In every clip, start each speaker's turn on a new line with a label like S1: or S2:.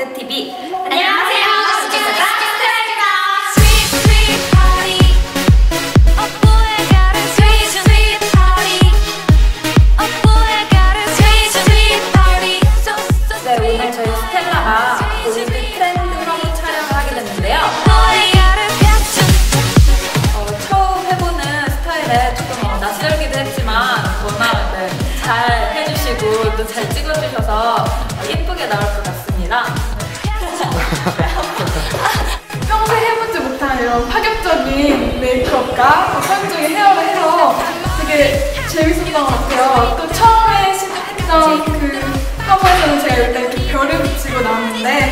S1: 밴드 TV. 안녕하세요,
S2: so
S1: 네, 오늘 저희 스텔라가 골드 트렌드 화보 촬영을 하게 됐는데요.
S2: 업보에 가는 벽천
S1: 어, 처음 해보는 스타일에 조금 어, 낯설기도 했지만 워낙 네, 잘 해주시고 또 잘 찍어주셔서 예쁘게 나올 것
S3: 평소에 해보지 못한 이런 파격적인 메이크업과 파격적인 헤어를 해서 되게 재밌었던 것 같아요. 또 처음에 시작했던 그 화보에서는 제가 일단 이렇게 별을 붙이고 나왔는데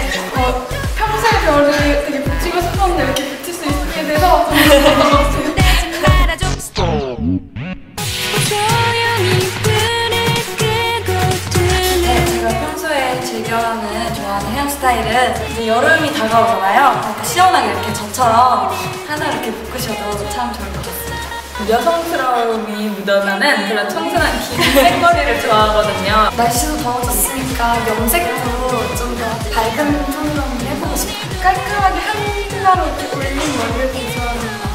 S1: 즐겨하는 좋아하는 헤어스타일은 이제 여름이 다가오잖아요. 시원하게 이렇게 저처럼 하나 이렇게 묶으셔도 참 좋을 것 같습니다. 여성스러움이 묻어나는 그런 청순한 긴 생머리를 좋아하거든요.
S3: 날씨도 더워졌으니까 염색도 좀 더 밝은 톤으로 해보고 싶어요. 깔끔하게 한 가로 이렇게 올린 머리를 좋아하는.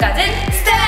S3: 지금까지 스텝